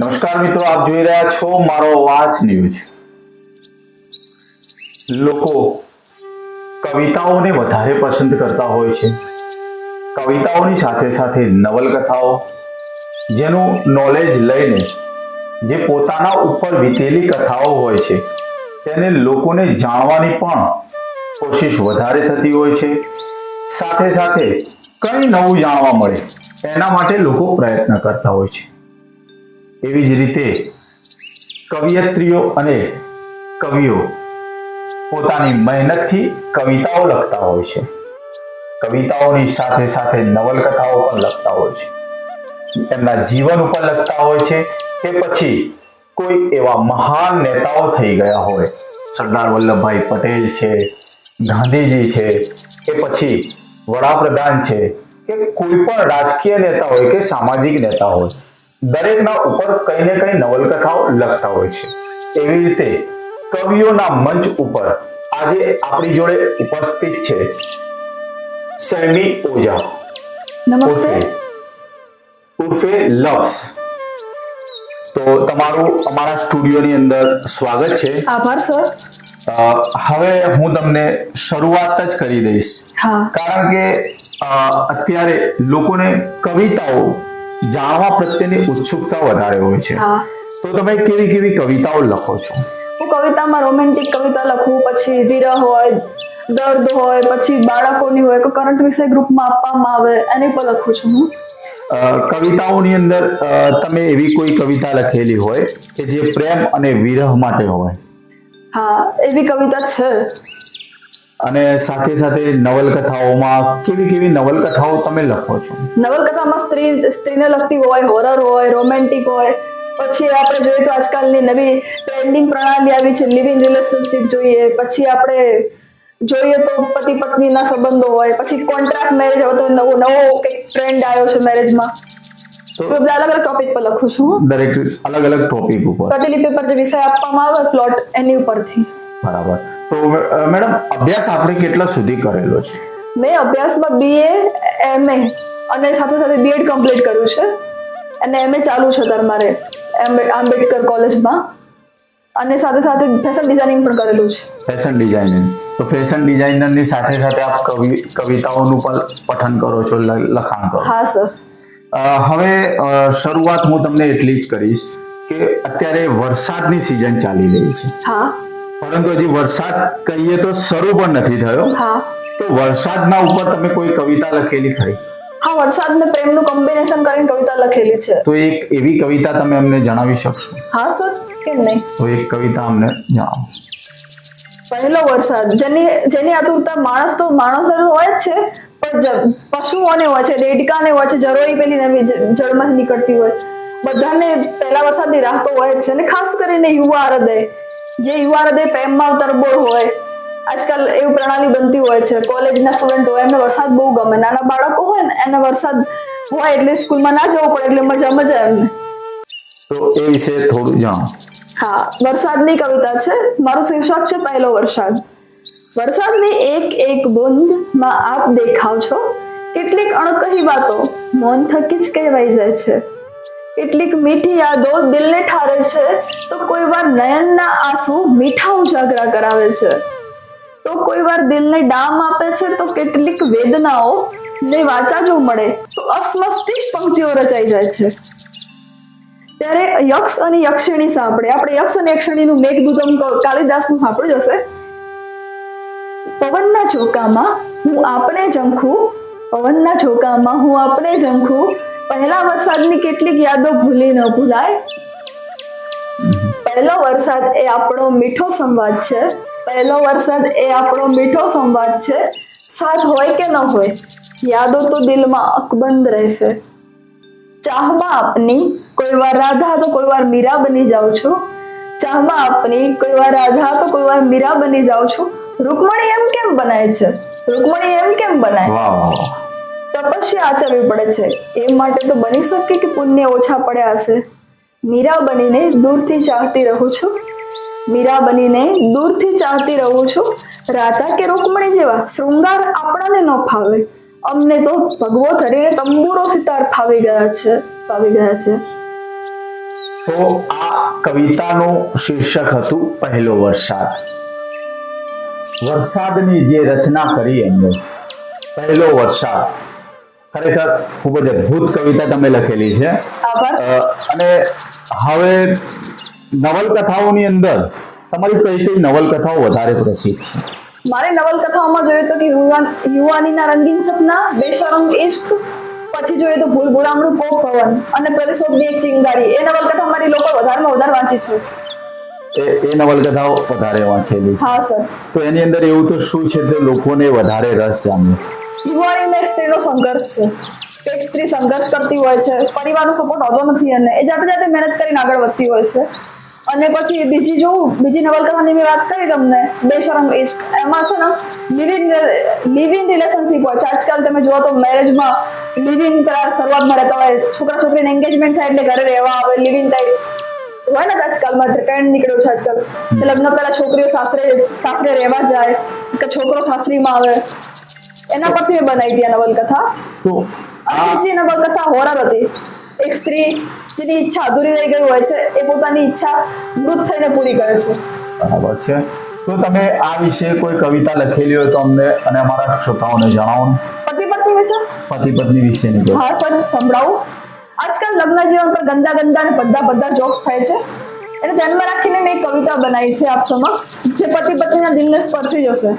નમસ્કાર મિત્રો, આપ જોઈ રહ્યા છો મારો વાચ ન્યૂઝ લોકો કવિતાઓને વધારે પસંદ કરતા હોય છે. કવિતાઓની સાથે સાથે નવલકથાઓ, જેનું નોલેજ લઈને જે પોતાના ઉપર વીતેલી કથાઓ હોય છે, તેને લોકોને જાણવાની પણ કોશિશ વધારે થતી હોય છે. સાથે સાથે કંઈ નવું જાણવા મળે, એના માટે લોકો પ્રયત્ન કરતા હોય છે. એવી જ રીતે કવિયત્રીઓ અને કવિઓ પોતાની મહેનતથી કવિતાઓ લખતા હોય છે. કવિતાઓની સાથે સાથે નવલકથાઓ પણ લખતા હોય છે. એમના જીવન ઉપર લખતા હોય છે કે પછી કોઈ એવા મહાન નેતાઓ થઈ ગયા હોય. સરદાર વલ્લભભાઈ પટેલ છે, ગાંધીજી છે, કે પછી વડાપ્રધાન છે, કે કોઈ પણ રાજકીય નેતા હોય કે સામાજિક નેતા હોય. દરેકના ઉપર કંઈ ને કંઈ નવલકથાઓ લખતા હોય છે. એવી રીતે કવિઓના મંચ ઉપર આજે આપણી જોડે ઉપસ્થિત છે સૈમી ઓઝા. નમસ્તે. ઉર્ફે લવ્સ. તો તમારું અમારા સ્ટુડિયોની અંદર સ્વાગત છે. આભાર સર. હવે હું તમને શરૂઆત જ કરી દઈશ. કારણ કે અત્યારે લોકોને કવિતાઓ જાણવા પ્રત્યેની ઉત્સુકતા વધારે હોય છે. તો તમે કેવી કેવી કવિતાઓ લખો છો? હું કવિતામાં રોમેન્ટિક કવિતા લખું પછી વિરહ હોય દર્દ હોય પછી બાળકોની હોય કે કરંટ વિષય ગ્રુપમાં આપવામાં આવે એની પર લખું છું હું. કવિતાઓની અંદર તમે એવી કોઈ કવિતા લખેલી હોય કે જે પ્રેમ અને વિરહ માટે હોય? હા એવી કવિતા છે. અને સાથે સાથે નવલકથાઓમાં કેવી કેવી નવલકથાઓ તમે લખો છો? નવલકથામાં સ્ત્રી સ્ત્રીને લગતી હોય હોરર હોય રોમેન્ટિક હોય પછી આપણે જોઈએ તો આજકાલની નવી ટ્રેન્ડિંગ પ્રણાલી આવી છે લિવિંગ રિલેશનશિપ જોઈએ પછી આપણે જોઈએ તો પતિ પત્નીના સંબંધો હોય પછી કોન્ટ્રાક્ટ મેરેજ હોય તો નવો નવો કંઈક ટ્રેન્ડ આવ્યો છે મેરેજમાં તો બધા અલગ અલગ ટોપિક પર લખું છું દરેક અલગ અલગ ટોપિક ઉપર. પ્રતિલિપિ પર જે વિષય આપવામાં આવે પ્લોટ એની ઉપરથી. બરાબર. તો મેડમ અભ્યાસ આપણે કેટલા સુધી કરેલો છે? મેં અભ્યાસમાં બીએ એમએ અને સાથે સાથે બીએડ કમ્પ્લીટ કર્યું છે. અને એમએ ચાલુ છે તાર મારે આંબેડકર કોલેજમાં. અને સાથે સાથે ફેશન ડિઝાઇનિંગ પણ કરેલું છે. ફેશન ડિઝાઇનિંગ તો ફેશન ડિઝાઇનરની સાથે સાથે આપ કવિ કવિતાઓનું પણ પઠન કરો છો લખાણ કરો હા સર. હવે શરૂઆત હું તમને એટલી જ કરીશ કે અત્યારે વરસાદની સિઝન ચાલી રહી છે. હા. પરંતુ હજી વરસાદ કહીએ તો શરૂ પણ નથી થયો. હા. તો વરસાદના ઉપર તમે કોઈ કવિતા લખેલી ખરી? હા વરસાદ ને પ્રેમનું કોમ્બિનેશન કરીને કવિતા લખેલી છે. તો એક એવી કવિતા તમે અમને જણાવી શકશો? હા સર કેમ નહીં? તો એક કવિતા અમને જણાવો પહેલો વરસાદ જેની જેની આતુરતા માણસ તો માણસ હોય જ છે પણ પશુઓને હોય છે દેડકાને હોય છે જરોઈ પેલી નવી જળમાંથી નીકળતી હોય. બધાને પહેલા વરસાદની રાહ તો હોય જ છે અને ખાસ કરીને યુવા હૃદય. જે યુવા હૃદય પ્રેમમાં તરબોળ હોય. આજકાલ એવું પ્રણાલી બનતી હોય છે. કોલેજના સ્ટુડન્ટ હોય એમને વરસાદ બહુ ગમે. નાના બાળકો હોય ને એને વરસાદ હોય એટલે સ્કૂલમાં ના જવું પડે એટલે મજા મજા એમને. તો એ વિશે થોડું જણાવો હા વરસાદની કવિતા છે મારું શીર્ષક છે પહેલો વરસાદ. વરસાદની એક એક બૂંદમાં આપ દેખાવ છો. કેટલીક અણકહી વાતો મૌન થકી જ કહેવાઈ જાય છે. કેટલીક મીઠી યાદો દિલને ઠારે છે, તો કોઈ વાર નયનના આંસુ મીઠા ઉજાગરા કરાવે છે. તો કોઈ વાર દિલને ડામ આપે છે, તો કેટલીક વેદનાઓ ને વાચા જો મળે, તો અસ્મસ્તી જ પંક્તિઓ રચાઈ જાય છે. ત્યારે યક્ષ અને યક્ષિણી સાંભળે. આપણે યક્ષ અને યક્ષિણીનું મેઘદૂતમ કાલિદાસનું સાંભળ્યું હશે? પવનના ઝોકામાં હું આપને ઝંખું પવનના ઝોકામાં હું આપને ઝંખું પહેલા વરસાદની કેટલીક યાદો ભૂલી ન ભૂલાય. પહેલો વરસાદ એ આપણો મીઠો સંવાદ છે. પહેલો વરસાદ એ આપણો મીઠો સંવાદ છે. સાથ હોય કે ન હોય, યાદો તો દિલમાં અકબંધ રહેશે. ચાહમાં આપની કોઈ વાર રાધા તો કોઈ વાર મીરા બની જાઉં છું. ચાહમાં આપની કોઈ વાર રાધા તો કોઈ વાર મીરા બની જાઉં છું. રૂકમણી એમ કેમ બનાય છે? રૂકમણી એમ કેમ બનાય? વાહ તપસ્યા આચરવી પડે છે. એ માટે તો બની શકે કે પુણ્ય ઓછા પડ્યા હશે? મીરા બનીને દૂરથી ચાહતી રહું છું. મીરા બનીને દૂરથી ચાહતી રહું છું. રાધા કે રૂકમણી જેવા શૃંગાર આપણાને ન ફાવે. અમને તો ભગવો ધરીને તંબુરો સિતાર ફાવી ગયા છે, ફાવી ગયા છે. તો આ કવિતાનું શીર્ષક હતું પહેલો વરસાદ. વરસાદની જે રચના કરી એમને પહેલો વરસાદ. ખરેખર ખૂબ જ અદ્ભુત કવિતા તમે લખેલી છે. અને હવે નવલકથાઓની અંદર તમારી કઈ કઈ નવલકથાઓ વધારે પ્રસિદ્ધ છે? મારે નવલકથાઓમાં જોઈએ તો કે યુવાન યુવાનીના રંગીન સપના બેશરમ ઇશ્ક પછી જોઈએ તો ભૂલ ભૂલામણું કોક ભવન અને પરસોબની એક ચિંગારી. એ નવલકથા મારી લોકો વધારેમાં વધારે વાંચી છે. એ એ નવલકથાઓ વધારે વાંચેલી છે. હા સર. તો એની અંદર એવું તો શું છે તે લોકોને વધારે રસ જામ્યો યુવાનીમાં એક સ્ત્રીનો સંઘર્ષ છે. એક સ્ત્રી સંઘર્ષ કરતી હોય છે, પરિવારનો સપોર્ટ હોતો નથી અને એ જાતે જાતે મહેનત કરીને આગળ વધતી હોય છે. અને પછી બીજી જોઉં બીજી નવલકથાની મેં વાત કરી તમને બેશરમ ઇશ્ક એમાં છે ને લિવિંગ લિવિંગ રિલેશનશીપ હોય છે. આજકાલ તમે જુઓ તો મેરેજમાં લિવિંગ કરાર શરૂઆતમાં રહેતા હોય, છોકરા છોકરીને એન્ગેજમેન્ટ થાય એટલે ઘરે રહેવા આવે લિવિંગ થાય હોય ને આજકાલમાં ટ્રેન્ડ નીકળ્યો છે આજકાલ. લગ્ન પહેલા છોકરીઓ સાસરે સાસરે રહેવા જાય, કે છોકરો સાસરીમાં આવે. એના પરથી મેં બનાવી હતી આ નવલકથા. તો અને નવલકથા હોરર હતી એક સ્ત્રી જેની ઈચ્છા અધૂરી રહી ગઈ હોય છે એ પોતાની ઈચ્છા મૃત થઈને પૂરી કરે છે. બરાબર છે. તો તમે આ વિશે કોઈ કવિતા લખેલી હોય તો અમને અને અમારા શ્રોતાઓને જણાવો પતિ પત્ની વિશે? પતિ પત્ની વિશેની હા સર સંભળાવું. આજકાલ લગ્ન જીવન પર ગંદા ગંદા અને બધા બધા જોક્સ થાય છે. એને ધ્યાનમાં રાખીને મેં એક કવિતા બનાવી છે આપ સમક્ષ જે પતિ પત્નીના દિલને સ્પર્શી જશે.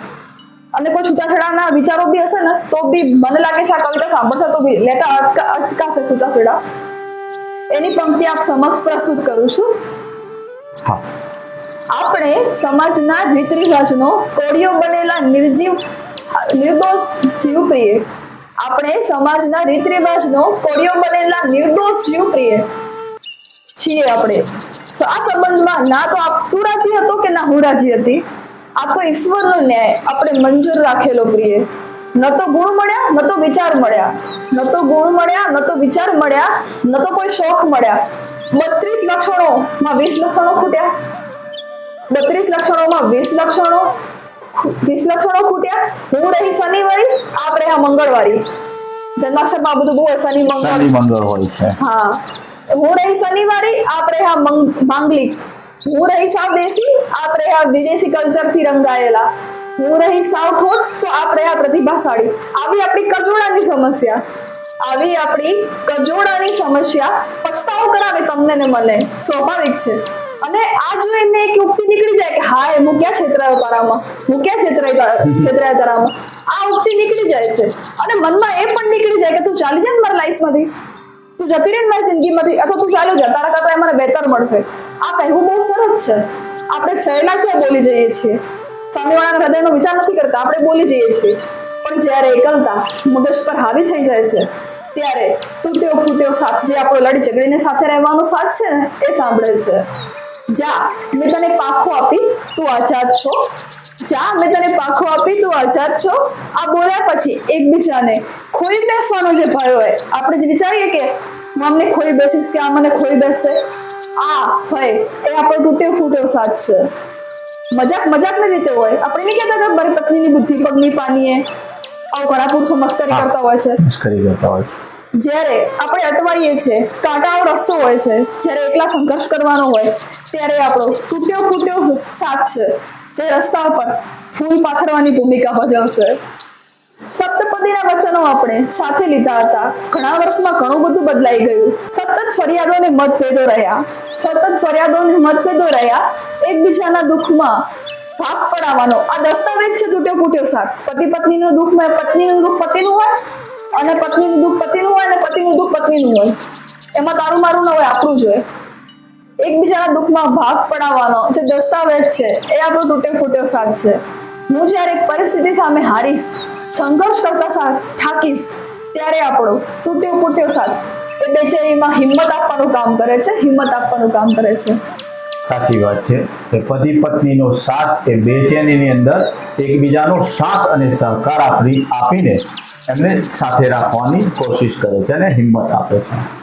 અને કોઈ છૂટાછેડાના વિચારો બી હશે ને તો બી મને લાગે છે આ કવિતા સાંભળતા તો બી લેતા અટકા અટકાશે છૂટાછેડા એની પંક્તિ આપ સમક્ષ પ્રસ્તુત કરું છું. હા. આપણે સમાજના રીત રિવાજનો કોડિયો બનેલા નિર્જીવ નિર્દોષ જીવપ્રિય. આપણે સમાજના રીત રિવાજનો કોડિયો બનેલા નિર્દોષ જીવપ્રિય છીએ આપણે. તો આ સંબંધમાં ના તો આપ તું રાજી હતો કે ના હું રાજી હતી? આ તો ઈશ્વરનો ન્યાય આપણે મંજૂર રાખેલો પ્રિય. ન તો ગુણ મળ્યા ન તો વિચાર મળ્યા. ન તો ગુણ મળ્યા ન તો વિચાર મળ્યા ન તો કોઈ શોખ મળ્યા. બત્રીસ લક્ષણોમાં વીસ લક્ષણો ખૂટ્યા. બત્રીસ લક્ષણોમાં વીસ લક્ષણો વીસ લક્ષણો ખૂટ્યા. હું રહી શનિવારી આપ રહ્યા મંગળવારી. જન્માક્ષરમાં માં બધું બહુ શનિ મંગળ. મંગળ હોય છે. હા. હું રહી શનિવારી આપ રહ્યા માંગલિક. હું રહી સાવ દેશી આપ રહ્યા વિદેશી કલ્ચરથી રંગાયેલા હું રહી સાવ ખોટ તો આપ રહ્યા પ્રતિભાશાળી આવી આપણી કજોડાની સમસ્યા આવી આપણી કજોડાની સમસ્યા પસ્તાવો કરાવે તમને ને મને સ્વાભાવિક છે અને આ જોઈને એક ઉક્તિ નીકળી જાય કે હા એ હું ક્યાં છેતરાયો તારામાં હું ક્યાં છેતરાય છેતરાયા તારામાં આ ઉક્તિ નીકળી જાય છે અને મનમાં એ પણ નીકળી જાય કે તું ચાલી જાય ને મારા લાઈફમાંથી તું જતી રહે મારી જિંદગીમાંથી અથવા તું ચાલ્યો જા તારા કરતા મને બહેતર મળશે આ કહેવું બહુ સરસ છે. આપણે સહેલાથી બોલી જઈએ છીએ? સામેવાળાના હૃદયનો વિચાર નથી કરતા, આપણે બોલી જઈએ છીએ. પણ જ્યારે એકલતા મગજ પર હાવી થઈ જાય છે, ત્યારે તૂટ્યો ફૂટ્યો સાથ જે આપણો લડી ઝઘડીને સાથે રહેવાનો સાથ છે ને, એ સાંભળે છે. જા, મેં તને પાખો આપી, તું આઝાદ છો. જા, મેં તને પાખો આપી, તું આઝાદ છો. આ બોલ્યા પછી એકબીજાને ખોઈ બેસવાનો જે ભય હોય, આપણે જે વિચારીએ કે હું ખોઈ બેસીશ કે આ મને ખોઈ બેસશે? આ હોય એ આપણો તૂટ્યો ફૂટ્યો સાથ છે. મજાક મજાકની રીતે હોય. આપણે નહીં કહેતા કે મારી પત્નીની બુદ્ધિ પગની પાનીએ આવું ઘણા પુરુષો મસ્કરી કરતા હોય છે. મસ્કરી કરતા હોય છે. જ્યારે આપણે અટવાઈએ છીએ કાંટાળો રસ્તો હોય છે જ્યારે એકલા સંઘર્ષ કરવાનો હોય ત્યારે આપણો તૂટ્યો ફૂટ્યો સાથ છે. જે રસ્તા પર ફૂલ પાથરવાની ભૂમિકા ભજવશે. સપ્તપદીના વચનો આપણે સાથે લીધા હતા. ઘણા વર્ષમાં ઘણું બધું બદલાઈ ગયું. સતત ફરિયાદો અને મતભેદો રહ્યા. સતત ફરિયાદો અને મતભેદો રહ્યા. એકબીજાના દુઃખમાં ભાગ પડાવવાનો. આ દસ્તાવેજ છે તૂટ્યો ફૂટ્યો સાથ પતિ પત્નીનું દુઃખ પત્નીનું દુઃખ પતિનું હોય, અને પત્નીનું દુઃખ પતિનું હોય, અને પતિનું દુઃખ પત્નીનું હોય. એમાં તારું મારું ન હોય, આપણું જ હોય. એકબીજાના દુઃખમાં ભાગ પડાવવાનો જે દસ્તાવેજ છે, એ આપણો તૂટ્યો ફૂટ્યો સાથ છે. હું જ્યારે પરિસ્થિતિ સામે હારીશ સંઘર્ષ કરતા થાકીશ. ત્યારે આપણો તૂટ્યો ફૂટ્યો સાથ. એ બેચેરીમાં હિંમત આપવાનું કામ કરે છે, હિંમત આપવાનું કામ કરે છે. સાચી વાત છે. કે પતિ પત્નીનો સાથ એ બેચેનીની અંદર એકબીજાનો સાથ અને સહકાર આપી આપીને એમને સાથે રાખવાની કોશિશ કરે છે અને હિંમત આપે છે.